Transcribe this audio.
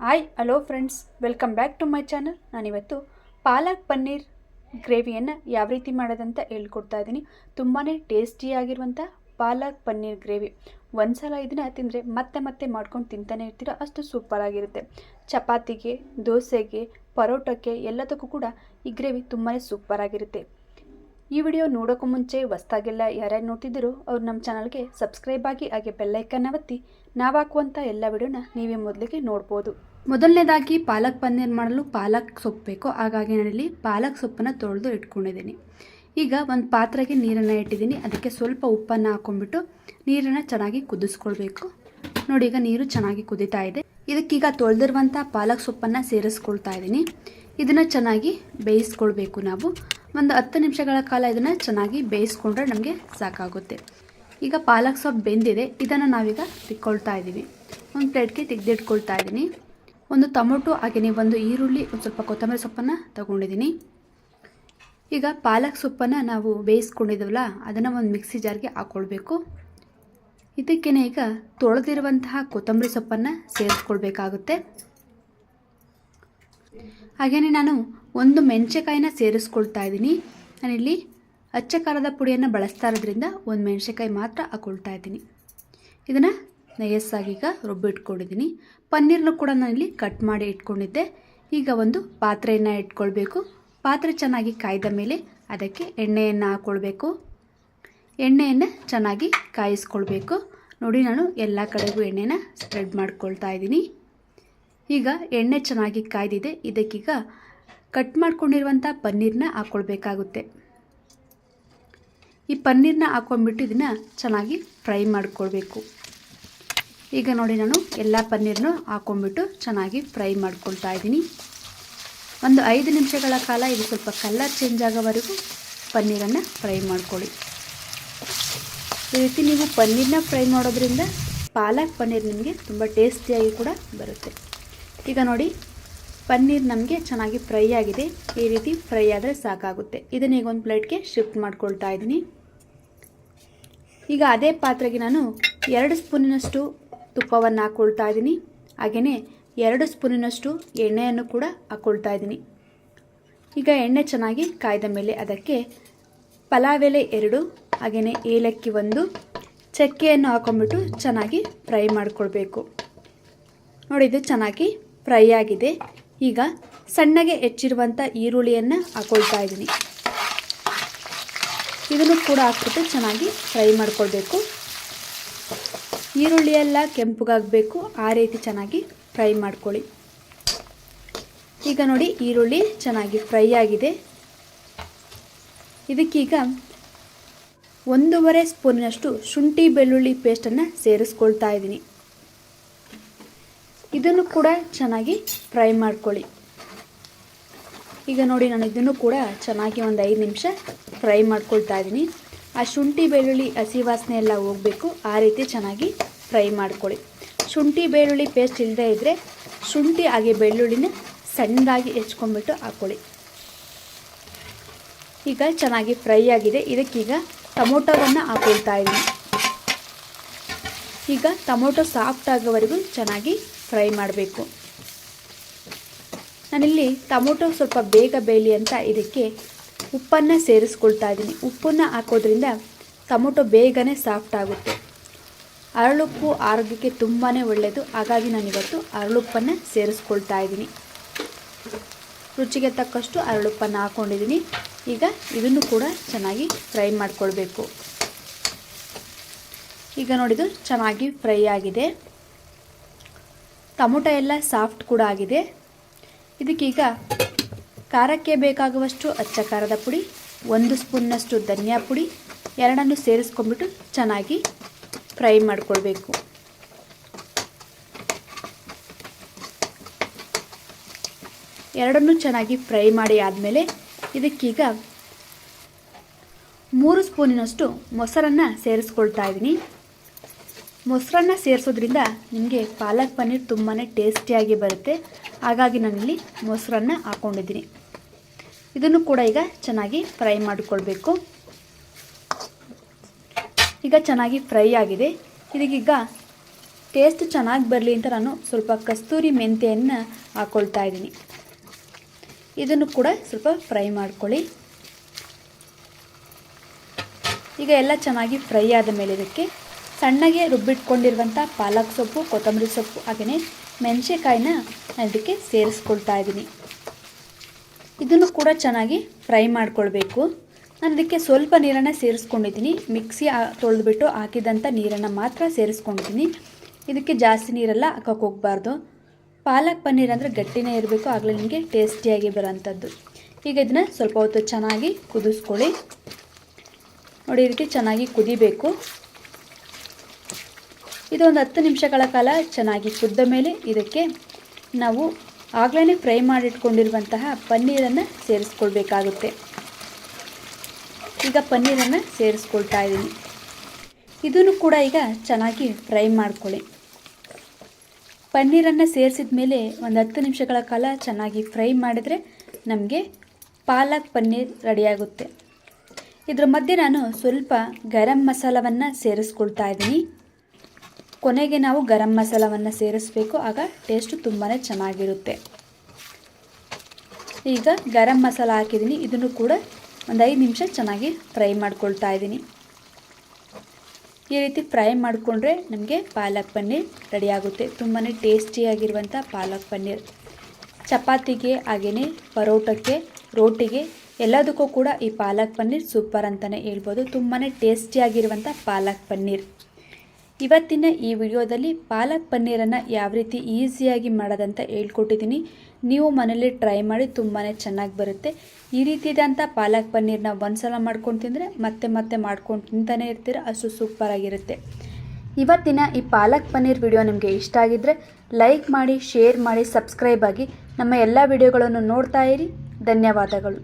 Hi hello friends welcome back to my channel ನಾನಿವತ್ತು ಪಾಲಕ್ ಪನ್ನೀರ್ ಗ್ರೇವಿಯನ್ನು ಯಾವ ರೀತಿ ಮಾಡೋದಂತ ಹೇಳ್ಕೊಡ್ತಾ ಇದ್ದೀನಿ. ತುಂಬಾ ಟೇಸ್ಟಿಯಾಗಿರುವಂಥ ಪಾಲಕ್ ಪನ್ನೀರ್ ಗ್ರೇವಿ. ಒಂದು ಸಲ ಇದನ್ನು ತಿಂದರೆ ಮತ್ತೆ ಮತ್ತೆ ಮಾಡ್ಕೊಂಡು ತಿಂತಾನೆ ಇರ್ತೀರ, ಅಷ್ಟು ಸೂಪರಾಗಿರುತ್ತೆ ಚಪಾತಿಗೆ, ದೋಸೆಗೆ, ಪರೋಟಕ್ಕೆ ಎಲ್ಲದಕ್ಕೂ ಕೂಡ ಈ ಗ್ರೇವಿ ತುಂಬಾ ಸೂಪರಾಗಿರುತ್ತೆ ಈ ವಿಡಿಯೋ ನೋಡೋಕ್ಕೂ ಮುಂಚೆ ಹೊಸ್ದಾಗೆಲ್ಲ ಯಾರ್ಯಾರು ನೋಡ್ತಿದ್ದೀರೋ ಅವ್ರು ನಮ್ಮ ಚಾನಲ್ಗೆ ಸಬ್ಸ್ಕ್ರೈಬ್ ಆಗಿ ಹಾಗೆ ಬೆಲ್ಲೈಕನ್ನ ಒತ್ತಿ ನಾವು ಹಾಕುವಂಥ ಎಲ್ಲ ವಿಡಿಯೋನ ನೀವೇ ಮೊದಲಿಗೆ ನೋಡ್ಬೋದು. ಮೊದಲನೇದಾಗಿ ಪಾಲಕ್ ಪನ್ನೀರ್ ಮಾಡಲು ಪಾಲಕ್ ಸೊಪ್ಪು ಬೇಕು. ಹಾಗಾಗಿ ನಾನಿಲ್ಲಿ ಪಾಲಕ್ ಸೊಪ್ಪನ್ನು ತೊಳೆದು ಇಟ್ಕೊಂಡಿದ್ದೀನಿ. ಈಗ ಒಂದು ಪಾತ್ರೆಗೆ ನೀರನ್ನು ಇಟ್ಟಿದ್ದೀನಿ. ಅದಕ್ಕೆ ಸ್ವಲ್ಪ ಉಪ್ಪನ್ನು ಹಾಕೊಂಡ್ಬಿಟ್ಟು ನೀರನ್ನು ಚೆನ್ನಾಗಿ ಕುದಿಸ್ಕೊಳ್ಬೇಕು. ನೋಡಿ, ಈಗ ನೀರು ಚೆನ್ನಾಗಿ ಕುದೀತಾ ಇದೆ. ಇದಕ್ಕೀಗ ತೊಳೆದಿರುವಂಥ ಪಾಲಕ್ ಸೊಪ್ಪನ್ನು ಸೇರಿಸ್ಕೊಳ್ತಾ ಇದ್ದೀನಿ. ಇದನ್ನು ಚೆನ್ನಾಗಿ ಬೇಯಿಸ್ಕೊಳ್ಬೇಕು ನಾವು. ಒಂದು ಹತ್ತು ನಿಮಿಷಗಳ ಕಾಲ ಇದನ್ನು ಚೆನ್ನಾಗಿ ಬೇಯಿಸ್ಕೊಂಡ್ರೆ ನಮಗೆ ಸಾಕಾಗುತ್ತೆ. ಈಗ ಪಾಲಕ್ ಸೊಪ್ಪು ಬೆಂದಿದೆ, ಇದನ್ನು ನಾವೀಗ ತಿಕ್ಕೊಳ್ತಾ ಇದ್ದೀವಿ. ಒಂದು ಪ್ಲೇಟ್ಗೆ ತೆಗೆದಿಟ್ಕೊಳ್ತಾ ಇದ್ದೀನಿ. ಒಂದು ಟೊಮೊಟೊ ಹಾಗೆಯೇ ಒಂದು ಈರುಳ್ಳಿ, ಒಂದು ಸ್ವಲ್ಪ ಕೊತ್ತಂಬರಿ ಸೊಪ್ಪನ್ನು ತಗೊಂಡಿದ್ದೀನಿ. ಈಗ ಪಾಲಕ್ ಸೊಪ್ಪನ್ನು ನಾವು ಬೇಯಿಸ್ಕೊಂಡಿದ್ದೀವಲ್ಲ ಅದನ್ನು ಒಂದು ಮಿಕ್ಸಿ ಜಾರ್ಗೆ ಹಾಕ್ಕೊಳ್ಬೇಕು ಇದಕ್ಕೇ ಈಗ ತೊಳೆದಿರುವಂತಹ ಕೊತ್ತಂಬರಿ ಸೊಪ್ಪನ್ನು ಸೇರಿಸ್ಕೊಳ್ಬೇಕಾಗುತ್ತೆ. ಹಾಗೆಯೇ ನಾನು ಒಂದು ಮೆಣಸೆಕಾಯಿನ ಸೇರಿಸ್ಕೊಳ್ತಾ ಇದ್ದೀನಿ. ನಾನಿಲ್ಲಿ ಅಚ್ಚ ಖಾರದ ಪುಡಿಯನ್ನು ಬಳಸ್ತಾ ಇರೋದ್ರಿಂದ ಒಂದು ಮೆಣಸೆಕಾಯಿ ಮಾತ್ರ ಹಾಕೊಳ್ತಾ ಇದ್ದೀನಿ. ಇದನ್ನು ನಯಸ್ಸಾಗಿ ಈಗ ರುಬ್ಬಿಟ್ಕೊಂಡಿದ್ದೀನಿ. ಪನ್ನೀರ್ನು ಕೂಡ ನಾನಿಲ್ಲಿ ಕಟ್ ಮಾಡಿ ಇಟ್ಕೊಂಡಿದ್ದೆ. ಈಗ ಒಂದು ಪಾತ್ರೆಯನ್ನು ಇಟ್ಕೊಳ್ಬೇಕು. ಪಾತ್ರೆ ಚೆನ್ನಾಗಿ ಕಾಯ್ದ ಮೇಲೆ ಅದಕ್ಕೆ ಎಣ್ಣೆಯನ್ನು ಹಾಕ್ಕೊಳ್ಬೇಕು ಎಣ್ಣೆಯನ್ನು ಚೆನ್ನಾಗಿ ಕಾಯಿಸ್ಕೊಳ್ಬೇಕು. ನೋಡಿ ನಾನು ಎಲ್ಲ ಕಡೆಗೂ ಎಣ್ಣೆನ ಸ್ಪ್ರೆಡ್ ಮಾಡ್ಕೊಳ್ತಾ ಇದ್ದೀನಿ. ಈಗ ಎಣ್ಣೆ ಚೆನ್ನಾಗಿ ಕಾಯ್ದಿದೆ. ಇದಕ್ಕೀಗ ಕಟ್ ಮಾಡ್ಕೊಂಡಿರುವಂಥ ಪನ್ನೀರನ್ನ ಹಾಕ್ಕೊಳ್ಬೇಕಾಗುತ್ತೆ ಈ ಪನ್ನೀರನ್ನ ಹಾಕ್ಕೊಂಡ್ಬಿಟ್ಟು ಇದನ್ನು ಚೆನ್ನಾಗಿ ಫ್ರೈ ಮಾಡ್ಕೊಳ್ಬೇಕು. ಈಗ ನೋಡಿ ನಾನು ಎಲ್ಲ ಪನ್ನೀರನ್ನು ಹಾಕ್ಕೊಂಡ್ಬಿಟ್ಟು ಚೆನ್ನಾಗಿ ಫ್ರೈ ಮಾಡ್ಕೊಳ್ತಾ ಇದ್ದೀನಿ. ಒಂದು ಐದು ನಿಮಿಷಗಳ ಕಾಲ ಇದು ಸ್ವಲ್ಪ ಕಲರ್ ಚೇಂಜ್ ಆಗೋವರೆಗೂ ಪನ್ನೀರನ್ನು ಫ್ರೈ ಮಾಡ್ಕೊಳ್ಳಿ. ಈ ರೀತಿ ನೀವು ಪನ್ನೀರನ್ನ ಫ್ರೈ ಮಾಡೋದ್ರಿಂದ ಪಾಲಕ್ ಪನ್ನೀರ್ ನಿಮಗೆ ತುಂಬ ಟೇಸ್ಟಿಯಾಗಿ ಕೂಡ ಬರುತ್ತೆ. ಈಗ ನೋಡಿ ಪನ್ನೀರ್ ನಮಗೆ ಚೆನ್ನಾಗಿ ಫ್ರೈ ಆಗಿದೆ. ಈ ರೀತಿ ಫ್ರೈ ಆದರೆ ಸಾಕಾಗುತ್ತೆ. ಇದನ್ನ ಈಗ ಒಂದು ಪ್ಲೇಟ್ಗೆ ಶಿಫ್ಟ್ ಮಾಡ್ಕೊಳ್ತಾ ಇದ್ದೀನಿ. ಈಗ ಅದೇ ಪಾತ್ರೆಗೆ ನಾನು ಎರಡು ಸ್ಪೂನಿನಷ್ಟು ತುಪ್ಪವನ್ನು ಹಾಕ್ಕೊಳ್ತಾ ಇದ್ದೀನಿ. ಹಾಗೆಯೇ ಎರಡು ಸ್ಪೂನಿನಷ್ಟು ಎಣ್ಣೆಯನ್ನು ಕೂಡ ಹಾಕ್ಕೊಳ್ತಾ ಇದ್ದೀನಿ. ಈಗ ಎಣ್ಣೆ ಚೆನ್ನಾಗಿ ಕಾಯ್ದ ಮೇಲೆ ಅದಕ್ಕೆ ಪಲಾವ್ ಎಲೆ ಎರಡು ಹಾಗೆಯೇ ಏಲಕ್ಕಿ ಒಂದು, ಚಕ್ಕೆಯನ್ನು ಹಾಕೊಂಡ್ಬಿಟ್ಟು ಚೆನ್ನಾಗಿ ಫ್ರೈ ಮಾಡ್ಕೊಳ್ಬೇಕು. ನೋಡಿ, ಇದು ಚೆನ್ನಾಗಿ ಫ್ರೈ ಆಗಿದೆ. ಈಗ ಸಣ್ಣಗೆ ಹೆಚ್ಚಿರುವಂಥ ಈರುಳ್ಳಿಯನ್ನು ಹಾಕೊಳ್ತಾ ಇದ್ದೀನಿ. ಇದನ್ನು ಕೂಡ ಹಾಕ್ಬಿಟ್ಟು ಚೆನ್ನಾಗಿ ಫ್ರೈ ಮಾಡ್ಕೊಳ್ಬೇಕು. ಈರುಳ್ಳಿ ಎಲ್ಲ ಕೆಂಪುಗಾಗಬೇಕು, ಆ ರೀತಿ ಚೆನ್ನಾಗಿ ಫ್ರೈ ಮಾಡ್ಕೊಳ್ಳಿ. ಈಗ ನೋಡಿ ಈರುಳ್ಳಿ ಚೆನ್ನಾಗಿ ಫ್ರೈ ಆಗಿದೆ. ಇದಕ್ಕೀಗ ಒಂದೂವರೆ ಸ್ಪೂನಿನಷ್ಟು ಶುಂಠಿ ಬೆಳ್ಳುಳ್ಳಿ ಪೇಸ್ಟನ್ನು ಸೇರಿಸ್ಕೊಳ್ತಾ ಇದ್ದೀನಿ. ಇದನ್ನು ಕೂಡ ಚೆನ್ನಾಗಿ ಫ್ರೈ ಮಾಡ್ಕೊಳ್ಳಿ. ಈಗ ನೋಡಿ ನಾನು ಇದನ್ನು ಕೂಡ ಚೆನ್ನಾಗಿ ಒಂದು ಐದು ನಿಮಿಷ ಫ್ರೈ ಮಾಡ್ಕೊಳ್ತಾ ಇದ್ದೀನಿ. ಆ ಶುಂಠಿ, ಬೆಳ್ಳುಳ್ಳಿ, ಹಸಿ ವಾಸನೆ ಎಲ್ಲ ಹೋಗಬೇಕು. ಆ ರೀತಿ ಚೆನ್ನಾಗಿ ಫ್ರೈ ಮಾಡ್ಕೊಳ್ಳಿ. ಶುಂಠಿ, ಬೆಳ್ಳುಳ್ಳಿ ಪೇಸ್ಟ್ ಇಲ್ಲದೇ ಇದ್ದರೆ ಶುಂಠಿ ಹಾಗೆ ಬೆಳ್ಳುಳ್ಳಿನ ಸಣ್ಣದಾಗಿ ಹೆಚ್ಕೊಂಡ್ಬಿಟ್ಟು ಹಾಕ್ಕೊಳ್ಳಿ ಈಗ ಚೆನ್ನಾಗಿ ಫ್ರೈ ಆಗಿದೆ. ಇದಕ್ಕೀಗ ಟೊಮೊಟೊವನ್ನು ಹಾಕೊಳ್ತಾ ಇದ್ದೀನಿ. ಈಗ ಟೊಮೊಟೊ ಸಾಫ್ಟ್ ಆಗೋವರೆಗೂ ಚೆನ್ನಾಗಿ ಫ್ರೈ ಮಾಡಬೇಕು. ನಾನಿಲ್ಲಿ ಟೊಮೊಟೊ ಸ್ವಲ್ಪ ಬೇಗ ಬೇಯಲಿ ಅಂತ ಇದಕ್ಕೆ ಉಪ್ಪನ್ನು ಸೇರಿಸ್ಕೊಳ್ತಾ ಇದ್ದೀನಿ. ಉಪ್ಪನ್ನು ಹಾಕೋದ್ರಿಂದ ಟೊಮೊಟೊ ಬೇಗನೆ ಸಾಫ್ಟ್ ಆಗುತ್ತೆ. ಅರಳುಪ್ಪು ಆರೋಗ್ಯಕ್ಕೆ ತುಂಬಾ ಒಳ್ಳೆಯದು ಹಾಗಾಗಿ ನಾನಿವತ್ತು ಅರಳುಪ್ಪನ್ನು ಸೇರಿಸ್ಕೊಳ್ತಾ ಇದ್ದೀನಿ. ರುಚಿಗೆ ತಕ್ಕಷ್ಟು ಅರಳುಪ್ಪನ್ನು ಹಾಕ್ಕೊಂಡಿದ್ದೀನಿ ಈಗ ಇದನ್ನು ಕೂಡ ಚೆನ್ನಾಗಿ ಫ್ರೈ ಮಾಡಿಕೊಳ್ಬೇಕು. ಈಗ ನೋಡಿದು ಚೆನ್ನಾಗಿ ಫ್ರೈ ಆಗಿದೆ. ಟೊಮೊಟೊ ಎಲ್ಲ ಸಾಫ್ಟ್ ಕೂಡ ಆಗಿದೆ. ಇದಕ್ಕೀಗ ಖಾರಕ್ಕೆ ಬೇಕಾಗುವಷ್ಟು ಅಚ್ಚ ಖಾರದ ಪುಡಿ, ಒಂದು ಸ್ಪೂನ್ನಷ್ಟು ಧನಿಯಾ ಪುಡಿ, ಎರಡನ್ನು ಸೇರಿಸ್ಕೊಂಡ್ಬಿಟ್ಟು ಚೆನ್ನಾಗಿ ಫ್ರೈ ಮಾಡಿಕೊಳ್ಬೇಕು. ಎರಡನ್ನೂ ಚೆನ್ನಾಗಿ ಫ್ರೈ ಮಾಡಿ ಆದಮೇಲೆ ಇದಕ್ಕೀಗ ಮೂರು ಸ್ಪೂನಿನಷ್ಟು ಮೊಸರನ್ನು ಸೇರಿಸ್ಕೊಳ್ತಾ ಇದ್ದೀನಿ. ಮೊಸರನ್ನ ಸೇರಿಸೋದ್ರಿಂದ ನಿಮಗೆ ಪಾಲಕ್ ಪನ್ನೀರ್ ತುಂಬಾ ಟೇಸ್ಟಿಯಾಗಿ ಬರುತ್ತೆ. ಹಾಗಾಗಿ ನಾನಿಲ್ಲಿ ಮೊಸರನ್ನ ಹಾಕ್ಕೊಂಡಿದ್ದೀನಿ ಇದನ್ನು ಕೂಡ ಈಗ ಚೆನ್ನಾಗಿ ಫ್ರೈ ಮಾಡಿಕೊಳ್ಬೇಕು. ಈಗ ಚೆನ್ನಾಗಿ ಫ್ರೈ ಆಗಿದೆ. ಇದಕ್ಕೀಗ ಟೇಸ್ಟ್ ಚೆನ್ನಾಗಿ ಬರಲಿ ಅಂತ ನಾನು ಸ್ವಲ್ಪ ಕಸ್ತೂರಿ ಮೆಂತೆಯನ್ನು ಹಾಕ್ಕೊಳ್ತಾ ಇದ್ದೀನಿ. ಇದನ್ನು ಕೂಡ ಸ್ವಲ್ಪ ಫ್ರೈ ಮಾಡ್ಕೊಳ್ಳಿ. ಈಗ ಎಲ್ಲ ಚೆನ್ನಾಗಿ ಫ್ರೈ ಆದ ಮೇಲೆ ಇದಕ್ಕೆ ಸಣ್ಣಗೆ ರುಬ್ಬಿಟ್ಕೊಂಡಿರುವಂಥ ಪಾಲಕ್ ಸೊಪ್ಪು, ಕೊತ್ತಂಬರಿ ಸೊಪ್ಪು ಹಾಗೆಯೇ ಮೆಣಸಿನ್ಕಾಯಿನ ಅದಕ್ಕೆ ಇದಕ್ಕೆ ಸೇರಿಸ್ಕೊಳ್ತಾ ಇದ್ದೀನಿ. ಇದನ್ನು ಕೂಡ ಚೆನ್ನಾಗಿ ಫ್ರೈ ಮಾಡ್ಕೊಳ್ಬೇಕು. ನಾನು ಅದಕ್ಕೆ ಸ್ವಲ್ಪ ನೀರನ್ನು ಸೇರಿಸ್ಕೊಂಡಿದ್ದೀನಿ. ಮಿಕ್ಸಿ ತೊಳೆದ್ಬಿಟ್ಟು ಹಾಕಿದಂಥ ನೀರನ್ನು ಮಾತ್ರ ಸೇರಿಸ್ಕೊಂಡಿದ್ದೀನಿ. ಇದಕ್ಕೆ ಜಾಸ್ತಿ ನೀರೆಲ್ಲ ಹಾಕೋಕೆ ಹೋಗಬಾರ್ದು. ಪಾಲಕ್ ಪನ್ನೀರ್ ಅಂದರೆ ಗಟ್ಟಿನೇ ಇರಬೇಕು, ಆಗಲೇ ನಿಮಗೆ ಟೇಸ್ಟಿಯಾಗಿ ಬರೋಂಥದ್ದು. ಈಗ ಇದನ್ನು ಸ್ವಲ್ಪ ಹೊತ್ತು ಚೆನ್ನಾಗಿ ಕುದಿಸ್ಕೊಳ್ಳಿ. ನೋಡಿ ರೀತಿ ಚೆನ್ನಾಗಿ ಕುದಿಬೇಕು. ಇದು ಒಂದು ಹತ್ತು ನಿಮಿಷಗಳ ಕಾಲ ಚೆನ್ನಾಗಿ ಕುದ್ದ ಮೇಲೆ ಇದಕ್ಕೆ ನಾವು ಆಗಲೇ ಫ್ರೈ ಮಾಡಿಟ್ಕೊಂಡಿರುವಂತಹ ಪನ್ನೀರನ್ನು ಸೇರಿಸ್ಕೊಳ್ಬೇಕಾಗುತ್ತೆ. ಈಗ ಪನ್ನೀರನ್ನು ಸೇರಿಸ್ಕೊಳ್ತಾ ಇದ್ದೀನಿ. ಇದನ್ನು ಕೂಡ ಈಗ ಚೆನ್ನಾಗಿ ಫ್ರೈ ಮಾಡ್ಕೊಳ್ಳಿ. ಪನ್ನೀರನ್ನು ಸೇರಿಸಿದ ಮೇಲೆ ಒಂದು ಹತ್ತು ನಿಮಿಷಗಳ ಕಾಲ ಚೆನ್ನಾಗಿ ಫ್ರೈ ಮಾಡಿದರೆ ನಮಗೆ ಪಾಲಕ್ ಪನ್ನೀರ್ ರೆಡಿಯಾಗುತ್ತೆ. ಇದ್ರ ಮಧ್ಯೆ ನಾನು ಸ್ವಲ್ಪ ಗರಂ ಮಸಾಲವನ್ನು ಸೇರಿಸ್ಕೊಳ್ತಾ ಇದ್ದೀನಿ. ಕೊನೆಗೆ ನಾವು ಗರಂ ಮಸಾಲವನ್ನು ಸೇರಿಸಬೇಕು. ಆಗ ಟೇಸ್ಟು ತುಂಬಾ ಚೆನ್ನಾಗಿರುತ್ತೆ. ಈಗ ಗರಂ ಮಸಾಲ ಹಾಕಿದ್ದೀನಿ. ಇದನ್ನು ಕೂಡ ಒಂದು ಐದು ನಿಮಿಷ ಚೆನ್ನಾಗಿ ಫ್ರೈ ಮಾಡ್ಕೊಳ್ತಾ ಇದ್ದೀನಿ. ಈ ರೀತಿ ಫ್ರೈ ಮಾಡಿಕೊಂಡ್ರೆ ನಮಗೆ ಪಾಲಕ್ ಪನ್ನೀರ್ ರೆಡಿಯಾಗುತ್ತೆ ತುಂಬಾ ಟೇಸ್ಟಿಯಾಗಿರುವಂಥ ಪಾಲಕ್ ಪನ್ನೀರ್. ಚಪಾತಿಗೆ ಹಾಗೆಯೇ ಪರೋಟಕ್ಕೆ, ರೋಟಿಗೆ ಎಲ್ಲದಕ್ಕೂ ಕೂಡ ಈ ಪಾಲಕ್ ಪನ್ನೀರ್ ಸೂಪರ್ ಅಂತಲೇ ಹೇಳ್ಬೋದು. ತುಂಬಾ ಟೇಸ್ಟಿಯಾಗಿರುವಂಥ ಪಾಲಕ್ ಪನ್ನೀರ್. ಇವತ್ತಿನ ಈ ವಿಡಿಯೋದಲ್ಲಿ ಪಾಲಕ್ ಪನ್ನೀರನ್ನು ಯಾವ ರೀತಿ ಈಸಿಯಾಗಿ ಮಾಡೋದಂತ ಹೇಳ್ಕೊಟ್ಟಿದ್ದೀನಿ. ನೀವು ಮನೇಲಿ ಟ್ರೈ ಮಾಡಿ ತುಂಬಾ ಚೆನ್ನಾಗಿ ಬರುತ್ತೆ. ಈ ರೀತಿಯಾದಂಥ ಪಾಲಕ್ ಒಂದು ಸಲ ಮಾಡ್ಕೊಂಡು ತಿಂದರೆ ಮತ್ತೆ ಮತ್ತೆ ಮಾಡ್ಕೊಂಡು ತಿಂತಾನೆ ಇರ್ತೀರ, ಅಷ್ಟು ಸೂಪರಾಗಿರುತ್ತೆ ಇವತ್ತಿನ ಈ ಪಾಲಕ್ ಪನ್ನೀರ್ ವಿಡಿಯೋ ನಿಮಗೆ ಇಷ್ಟ ಆಗಿದ್ದರೆ ಲೈಕ್ ಮಾಡಿ, ಶೇರ್ ಮಾಡಿ, ಸಬ್ಸ್ಕ್ರೈಬ್ ಆಗಿ ನಮ್ಮ ಎಲ್ಲ ವಿಡಿಯೋಗಳನ್ನು ನೋಡ್ತಾ ಇರಿ. ಧನ್ಯವಾದಗಳು.